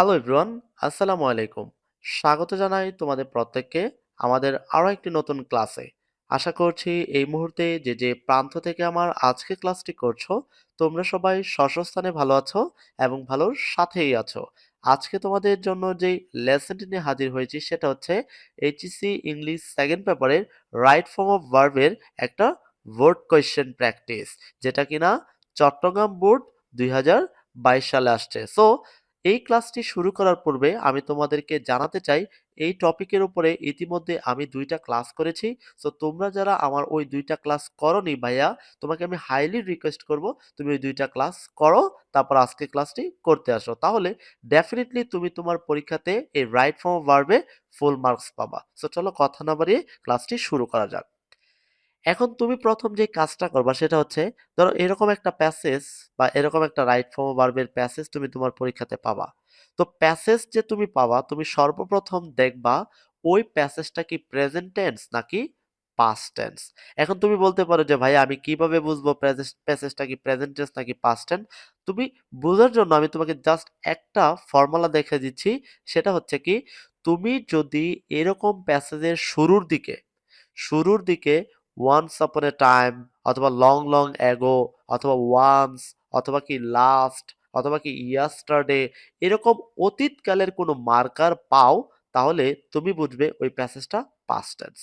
Hello everyone আসসালামু আলাইকুম। স্বাগত জানাই তোমাদের প্রত্যেককে আমাদের আরও একটি নতুন ক্লাসে। আশা করছি এই মুহূর্তে যে যে প্রান্ত থেকে আমার আজকে ক্লাসটি করছ, তোমরা সবাই স্বস্থানে ভালো আছো এবং ভালোর সাথেই আছো। আজকে তোমাদের জন্য যেই লেসনটি নিয়ে হাজির হয়েছি সেটা হচ্ছে এইচএসসি ইংলিশ সেকেন্ড পেপারের রাইট ফর্ম অফ ভার্বের একটা বোর্ড কোয়েশ্চেন প্র্যাকটিস যেটা কিনা চট্টগ্রাম বোর্ড দুই হাজার বাইশ সালে আসছে। সো এই ক্লাসটি শুরু করার পূর্বে আমি তোমাদেরকে জানাতে চাই, এই টপিকের উপরে ইতিমধ্যে আমি দুইটা ক্লাস করেছি। সো তোমরা যারা আমার ওই দুইটা ক্লাস করনি ভাইয়া, তোমাকে আমি হাইলি রিকোয়েস্ট করব তুমি ওই দুইটা ক্লাস করো, তারপর আজকে ক্লাসটি করতে আসো। তাহলে ডেফিনেটলি তুমি তোমার পরীক্ষাতে এই রাইট ফর্ম ভার্বে ফুল মার্কস পাবা। সো চলো কথা না বাড়িয়ে ক্লাসটি শুরু করা যাক। এখন তুমি প্রথম যে কাজটা করবা সেটা হচ্ছে, ধরো এরকম একটা প্যাসেজ বা এরকম একটা রাইট ফর্ম ভার্বের প্যাসেজ তুমি তোমার পরীক্ষাতে পাবা। তো প্যাসেজ যে তুমি পাবা, তুমি সর্বপ্রথম দেখবা ওই প্যাসেজটা কি প্রেজেন্ট টেন্স নাকি পাস্ট টেন্স এখন তুমি বলতে পারো যে ভাই আমি কীভাবে বুঝব প্যাসেজটা কি প্রেজেন্ট টেন্স নাকি পাস্ট টেন্স তুমি বোঝার জন্য আমি তোমাকে জাস্ট একটা ফর্মুলা দেখে দিচ্ছি, সেটা হচ্ছে কি, তুমি যদি এরকম প্যাসেজের শুরুর দিকে শুরুর দিকে ওয়ান্স আপন এ টাইম অথবা লং লং অ্যাগো অথবা ওয়ান্স অথবা কি লাস্ট অথবা কি ইয়াস্টারডে এরকম অতীতকালের কোনো মার্কার পাও, তাহলে তুমি বুঝবে ওই প্যাসেজটা পাস্ট টেন্স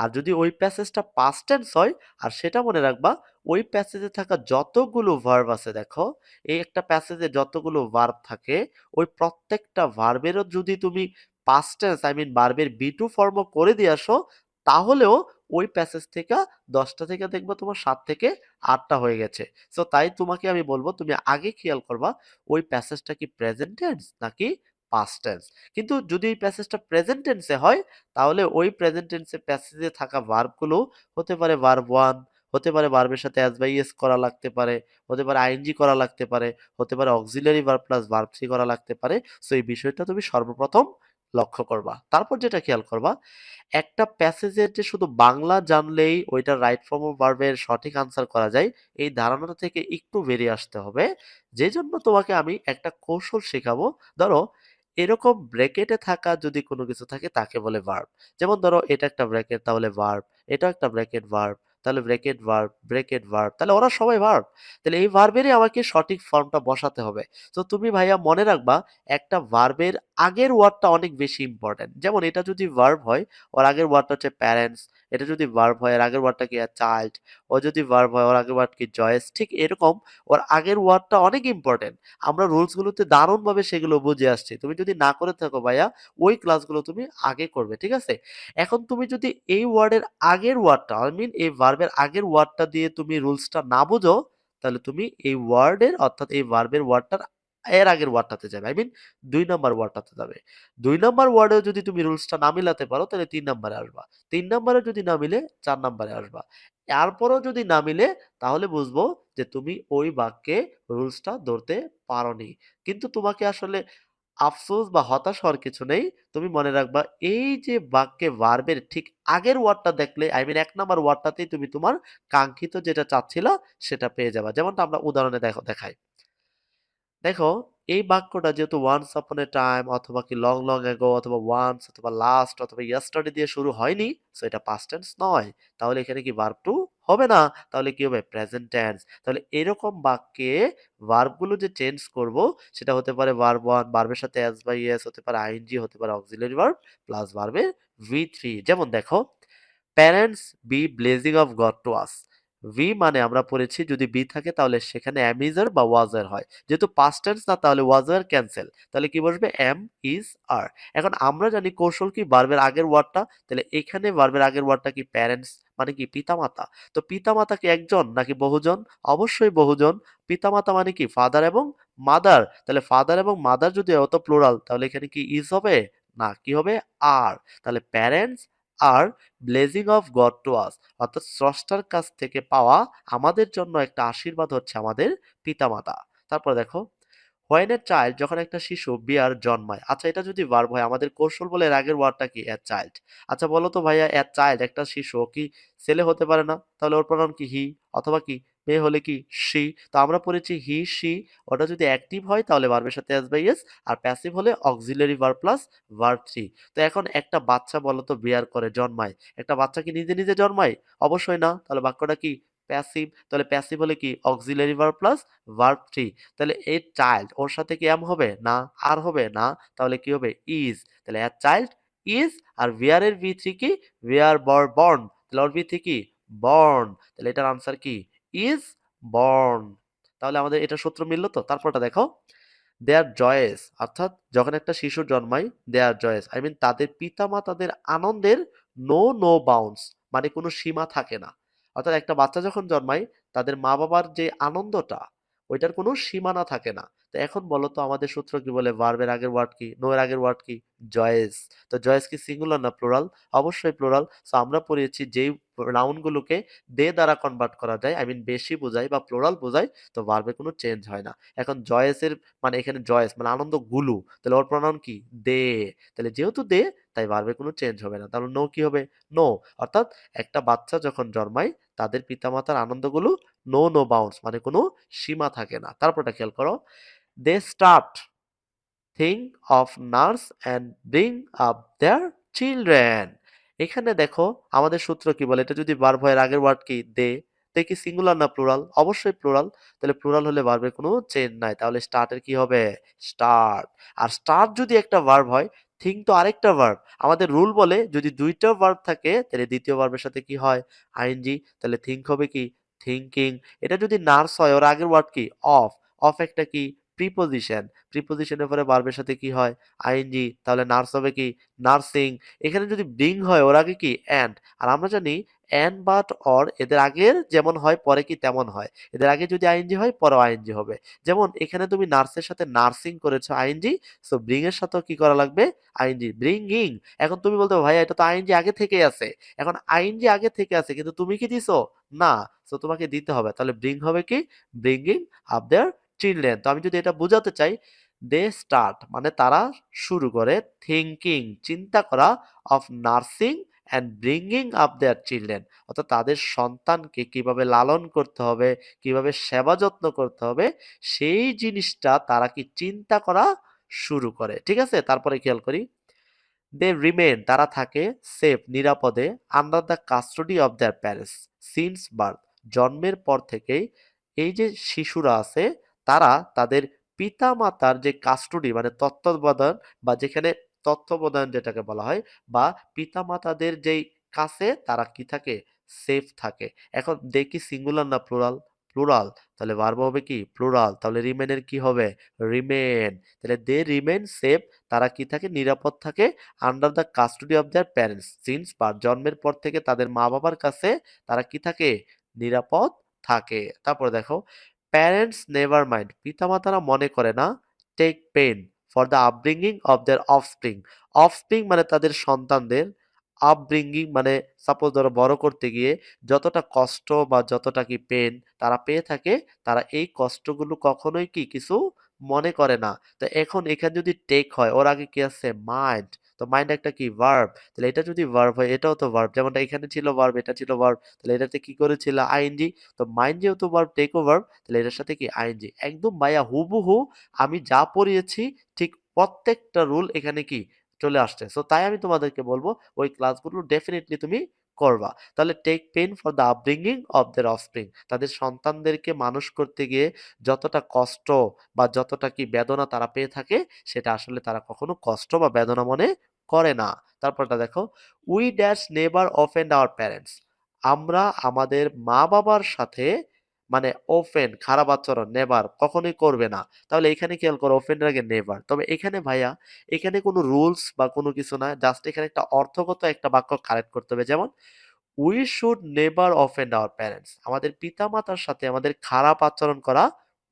আর যদি ওই প্যাসেজটা পাস্ট টেন্স হয়, আর সেটা মনে রাখবা, ওই প্যাসেজে থাকা যতগুলো ভার্ব আছে দেখো, এই একটা প্যাসেজে যতগুলো ভার্ব থাকে, ওই প্রত্যেকটা ভার্বেরও যদি তুমি পাস্ট টেন্স আই মিন ভার্বের বি টু ফর্ম করে দিয়ে আসো, তাহলেও ওই প্যাসেজ থেকে দশটা থেকে দেখব তোমার সাত থেকে আটটা হয়ে গেছে। সো তাই তোমাকে আমি বলব, তুমি আগে খেয়াল করবা, ওই প্যাসেজটা কি প্রেজেন্ট টেন্স নাকি পাস্ট কিন্তু যদি এই প্যাসেজটা প্রেজেন্ট টেন্সে হয়, তাহলে ওই প্রেজেন্ট টেন্সে প্যাসেজে থাকা ভার্বগুলো হতে পারে ভার্ব ওয়ান হতে পারে ভার্বের সাথে অ্যাজ বাই এস করা লাগতে পারে, হতে পারে আইএনজি করা লাগতে পারে, হতে পারে auxiliary verb plus verb three করা লাগতে পারে। সো এই বিষয়টা তুমি সর্বপ্রথম লক্ষ্য করবা। তারপর যেটা খেয়াল করবা, একটা প্যাসেজের যে শুধু বাংলা জানলেই ওইটা রাইট ফর্ম অফ ভার্বের সঠিক আনসার করা যায়, এই ধারণাটা থেকে একটু বেরিয়ে আসতে হবে। যে জন্য তোমাকে আমি একটা কৌশল শেখাবো, ধরো এরকম ব্র্যাকেটে থাকা যদি কোনো কিছু থাকে তাকে বলে ভার্ব যেমন ধরো এটা একটা ব্র্যাকেট তাহলে ভার্ব এটা একটা ব্র্যাকেট ভার্ব তাহলে ব্রেকেট ভার্ব ব্রেকেট ভার্ব তাহলে ওরা সবাই ভার্ব তাহলে এই ভার্বেরই আমাকে সঠিক ফর্মটা বসাতে হবে। তো তুমি ভাইয়া মনে রাখবা, একটা ভার্বের আগের ওয়ার্ডটা অনেক বেশি ইম্পর্টেন্ট যেমন এটা যদি ভার্ব হয়, ওর আগের ওয়ার্ডটা হচ্ছে প্যারেন্টস এটা যদি ভার্ব হয়, এর আগের ওয়ার্ডটা কি চাইল্ড ও যদি ভার্ব হয়, ওর আগের ওয়ার্ড কি? জয়েস ঠিক এরকম ওর আগের ওয়ার্ডটা অনেক ইম্পর্টেন্ট আমরা রুলসগুলোতে দারুণভাবে সেগুলো বুঝে আসছি। তুমি যদি না করে থাকো ভাইয়া, ওই ক্লাসগুলো তুমি আগে করবে, ঠিক আছে? এখন তুমি যদি এই ওয়ার্ডের আগের ওয়ার্ডটা আই মিন এই ভার্বের আগের ওয়ার্ডটা দিয়ে তুমি রুলসটা না বুঝো, তাহলে তুমি এই ওয়ার্ডের অর্থাৎ এই ভার্বের ওয়ার্ডটার এর আগের ওয়ার্ডটাতে যাবে। আই মিন দুই নাম্বার ওয়ার্ডটাতে যাবে। দুই নাম্বার ওয়ার্ডেও যদি তুমি রুলসটা না মিলাতে পারো, তাহলে তিন নাম্বারে আসবা। তিন নাম্বারে যদি না মিলে, চার নাম্বারে আসবা। এরপরও যদি না মিলে, তাহলে বুঝব যে তুমি ওই বাক্যে রুলসটা ধরতে পারোনি। কিন্তু তোমাকে আসলে আফসোস বা হতাশ হওয়ার কিছু নেই। তুমি মনে রাখবা, এই যে বাক্যে ভার্বের ঠিক আগের ওয়ার্ডটা দেখলে আই মিন এক নাম্বার ওয়ার্ডটাতেই তুমি তোমার কাঙ্ক্ষিত যেটা চাচ্ছিলা, সেটা পেয়ে যাবা। যেমনটা আমরা উদাহরণে দেখো, দেখাই। দেখো, এই বাক্যটা যেহেতু ওয়ান্স আপন এ টাইম অথবা কি লং লং এগো অথবা ওয়ান্স অথবা লাস্ট অথবা ইয়েস্টারডে দিয়ে শুরু হয়নি সো এটা পাস্ট টেন্স নয়। তাহলে এখানে কি ভার্ব টু হবে না? তাহলে কি হবে? প্রেজেন্ট টেন্স তাহলে এরকম বাক্যে ভার্বগুলো যে চেঞ্জ করব, সেটা হতে পারে ভার্ব ওয়ান ভার্বের সাথে এস বাই এস হতে পারে আইএনজি হতে পারে অক্সিলারি ভার্ব প্লাস ভার্বের ভি থ্রি যেমন দেখো parents be blessing of God to us V মানে আমরা পড়েছি যদি বি থাকে তাহলে সেখানে অ্যামিজার বা ওয়াজার হয়। যেহেতু পাস্ট টেন্স না, তাহলে ওয়াজার ক্যান্সেল তাহলে কি বসবে? এম ইজ আর এখন আমরা জানি কৌশল কি? ভার্বের আগের ওয়ার্ডটা তাহলে এখানে ভার্বের আগের ওয়ার্ডটা কি? প্যারেন্টস মানে কি? পিতামাতা। তো পিতামাতা কি একজন নাকি বহুজন? অবশ্যই বহুজন। পিতামাতা মানে কি? ফাদার এবং মাদার তাহলে ফাদার এবং মাদার যদি অত প্লোরাল তাহলে এখানে কি ইজ হবে? না, কি হবে? আর তাহলে parents R blessing of God to us অর্থাৎ স্রষ্টার কাছ থেকে পাওয়া আমাদের জন্য একটা আশীর্বাদ হচ্ছে আমাদের পিতামাতা। তারপর দেখো হোয়েন এ চাইল্ড যখন একটা শিশু বিয়ার জন্মায় আচ্ছা এটা যদি ভার্ব হয়, আমাদের কৌশল বলে আগের ওয়ার্ডটা কি? এ চাইল্ড আচ্ছা বলো তো ভাইয়া এ চাইল্ড একটা শিশু কি ছেলে হতে পারে না? তাহলে ওর প্রণাম কি? হি অথবা কি? মেয়ে হলে কি সি? তো আমরা পড়েছি হি, সি। ওটা যদি অ্যাক্টিভ হয়, তাহলে ভার্বের সাথে এস বাই এস আর প্যাসিভ হলে auxiliary verb plus verb three. তো এখন একটা বাচ্চা বলো তো বিয়ার করে, জন্মায়। একটা বাচ্চা কি নিজে নিজে জন্মায়? অবশ্যই না। তাহলে বাক্যটা কি? প্যাসিভ। তাহলে প্যাসিভ হলে কি? Auxiliary verb plus verb three. তাহলে এ চাইল্ড, ওর সাথে কি এম হবে? না। আর হবে না। তাহলে কি হবে? ইজ। তাহলে এ চাইল্ড ইজ আর ওয়ার এর ভি থ্রি কি? ওয়ার বর বর্ন। তাহলে ওর ভি থ্রি কি? বর্ন। তাহলে এটার আনসার কি? ইজ বর্ন তাহলে আমাদের এটা সূত্র মিলল তো? তারপরটা দেখো। দেয়ার জয়েস অর্থাৎ যখন একটা শিশু জন্মায় দেয়ার জয়েস আই মিন তাদের পিতামা তাদের আনন্দের নো নো বাউন্স মানে কোনো সীমা থাকে না। অর্থাৎ একটা বাচ্চা যখন জন্মায়, তাদের মা বাবার যে আনন্দটা ওইটার কোনো সীমানা থাকে না। তো এখন বলো তো আমাদের সূত্র কি বলে? ভার্বের আগের ওয়ার্ড কি? নো এর আগের ওয়ার্ড কি? জয়েস তো জয়েস কি সিঙ্গুলার না প্লুরাল অবশ্যই প্লুরাল সো আমরা পড়িয়েছি যেই নাউনগুলোকে দে দ্বারা কনভার্ট করা যায় আই মিন বেশি বোঝায় বা প্লুরাল বোঝায়, তো ভার্বে কোনো চেঞ্জ হয় না। এখন জয়েসের মানে এখানে জয়েস মানে আনন্দ গুলু। তাহলে ওর প্রনাউন কি? দে তাহলে যেহেতু দে তাই ভার্বে কোনো চেঞ্জ হবে না। তাহলে নো কি হবে? নো অর্থাৎ একটা বাচ্চা যখন জন্মায় তাদের পিতামাতার আনন্দগুলো নো নো বাউন্স মানে কোনো সীমা থাকে না। তারপরটা খেয়াল করো they start think of nurse and bring up their children এখানে দেখো, আমাদের সূত্র কি বলে? এটা যদি হয়, এর আগের ওয়ার্ড কি? দে কি সিঙ্গুলার না প্লুরাল অবশ্যই প্লুরাল তাহলে প্লুরাল হলে ভার্বের কোনো চেঞ্জ নাই। তাহলে স্টার্টের কি হবে? স্টার্ট আর স্টার্ট যদি একটা ভার্ব হয় থিঙ্ক তো আরেকটা ভার্ব আমাদের রুল বলে যদি দুইটা ভার্ব থাকে, তাহলে দ্বিতীয় ভার্বের সাথে কি হয়? আইএনজি তাহলে থিঙ্ক হবে কি? থিঙ্কিং এটা যদি নার্স হয়, ওর আগের ওয়ার্ড কি? অফ অফ একটা কি? প্রিপোজিশন প্রিপোজিশনের পরে ভার্বের সাথে কি হয়? আইএনজি তাহলে নার্স হবে কি? নার্সিং এখানে যদি বিং হয়, ওর আগে কি? অ্যান্ড আর আমরা জানি অ্যান্ড বাট অর এদের আগের যেমন হয়, পরে কি তেমন হয়। এদের আগে যদি আইএনজি হয় পরে আইএনজি হবে। যেমন এখানে তুমি নার্সের সাথে নার্সিং করেছ আইএনজি সো ব্রিং এর সাথেও কি করা লাগবে? আইএনজি ব্রিঙ্গিং এখন তুমি বলতে ভাই এটা তো আইএনজি আগে থেকে আছে। এখন আইএনজি আগে থেকে আছে, কিন্তু তুমি কি দিছো? না সো তোমাকে দিতে হবে। তাহলে ব্রিং হবে কি? ব্রিঙ্গিং আপ দেয়ার চিলড্রেন তো আমি যদি এটা বোঝাতে চাই দে স্টার্ট মানে তারা শুরু করে থিঙ্কিং চিন্তা করা of nursing and bringing up their children অর্থাৎ তাদের সন্তানকে কীভাবে লালন করতে হবে, কীভাবে সেবা যত্ন করতে হবে, সেই জিনিসটা তারা কি চিন্তা করা শুরু করে। ঠিক আছে? তারপরে খেয়াল করি? দে রিমেন তারা থাকে সেফ নিরাপদে under the custody of their parents since birth জন্মের পর থেকেই এই যে শিশুরা আছে, তারা তাদের পিতা মাতার যে কাস্টডি মানে তত্ত্বাবধান বা যেখানে তত্ত্বাবধান যেটাকে বলা হয় বা পিতা মাতাদের যেই কাছে তারা কি থাকে? সেফ থাকে। এখন দেখি সিঙ্গুলার না প্লুরাল প্লুরাল তাহলে ভার্ব হবে কি? প্লুরাল তাহলে রিমেনের কি হবে? রিমেন তাহলে দে রিমেন সেফ তারা কি থাকে? নিরাপদ থাকে under the custody of their parents since birth জন্মের পর থেকে তাদের মা বাবার কাছে তারা কি থাকে? নিরাপদ থাকে। তারপরে দেখো প্যারেন্টস নেভার মাইন্ড পিতামাতারা মনে করে না take pain for the upbringing of their offspring offspring মানে তাদের সন্তানদের আপব্রিঙ্গিং মানে সাপোজ ধরো বড় করতে গিয়ে যতটা কষ্ট বা যতটা কি পেন তারা পেয়ে থাকে, তারা এই কষ্টগুলো কখনোই কি কিছু মনে করে না। তো এখন এখানে যদি টেক হয়, ওর আগে কি আছে? মাইন্ড তো মাইন্ড একটা কি? ভার্ব তাহলে এটা যদি ভার্ব হয়, এটাও তো ভার্ব যেমনটা এখানে ছিল ভার্ব এটা ছিল ভার্ব তাহলে এটাতে কি করেছিল? আইএনজি তো মাইন্ড যেহেতু ভার্ব টেক ভার্ব তাহলে এটার সাথে কি? আইএনজি একদম ভাইয়া হুবহু আমি যা পড়িয়েছি, ঠিক প্রত্যেকটা রুল এখানে কি? চলে আসছে। সো তাই আমি তোমাদেরকে বলব, ওই ক্লাসগুলো ডেফিনেটলি তুমি করবা। তাহলে take pain for the upbringing of their offspring তাদের সন্তানদেরকে মানুষ করতে গিয়ে যতটা কষ্ট বা যতটা কি বেদনা তারা পেয়ে থাকে, সেটা আসলে তারা কখনো কষ্ট বা বেদনা মনে করে না। তারপরটা দেখো we dash never offend our parents আমরা আমাদের মা বাবার সাথে মানে ওফেন খারাপ আচরণ নেভার কখনোই করবে না। তাহলে এখানে খেয়াল করো ওফেন্ডের আগে নেভার তবে এখানে ভাইয়া, এখানে কোনো রুলস বা কোনো কিছু না জাস্ট এখানে একটা অর্থগত একটা বাক্য কারেক্ট করতে হবে। যেমন we should never offend our parents আমাদের পিতামাতার সাথে আমাদের খারাপ আচরণ করা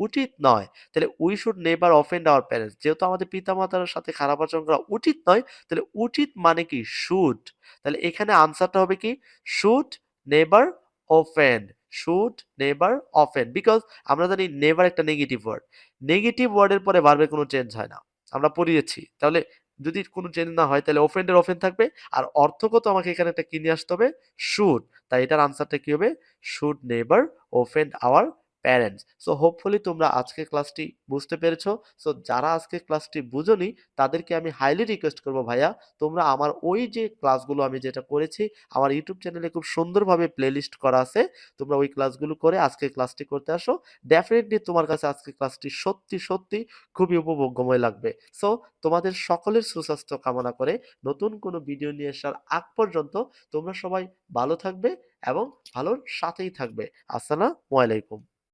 উচিত নয়। তাহলে we should never offend our parents যেহেতু আমাদের পিতামাতার সাথে খারাপ আচরণ করা উচিত নয়, তাহলে উচিত মানে কি? শুড তাহলে এখানে আনসারটা হবে কি? Should never offend should never offend because আমরা জানি নেভার একটা নেগেটিভ ওয়ার্ড নেগেটিভ ওয়ার্ডের পরে ভার্বের কোনো চেঞ্জ হয় না। আমরা পড়িয়েছি তাহলে যদি কোনো চেঞ্জ না হয়, তাহলে অফেন্ডের অফেন্ড থাকবে। আর অর্থগত আমাকে এখানে একটা কিনে আসতে হবে শুড তাই এটার আনসারটা কি হবে? Should never offend our parents so hopefully তোমরা আজকে ক্লাসটি বুঝতে পেরেছ। সো যারা আজকে ক্লাসটি বুঝোনি, তাদেরকে আমি হাইলি রিকোয়েস্ট করব ভাইয়া, তোমরা আমার ওই যে ক্লাসগুলো আমি যেটা করেছি, আমার ইউটিউব চ্যানেলে খুব সুন্দরভাবে প্লেলিস্ট করা আছে। তোমরা ওই ক্লাসগুলো করে আজকে ক্লাসটি করতে আসো। ডেফিনেটলি তোমার কাছে আজকে ক্লাসটি সত্যি সত্যি খুবই উপভোগ্যময় লাগবে। সো তোমাদের সকলের সুস্বাস্থ্য কামনা করে নতুন কোনো ভিডিও নিয়ে আসার আগ পর্যন্ত তোমরা সবাই ভালো থাকবে এবং ভালোর সাথেই থাকবে। আসসালামু আলাইকুম।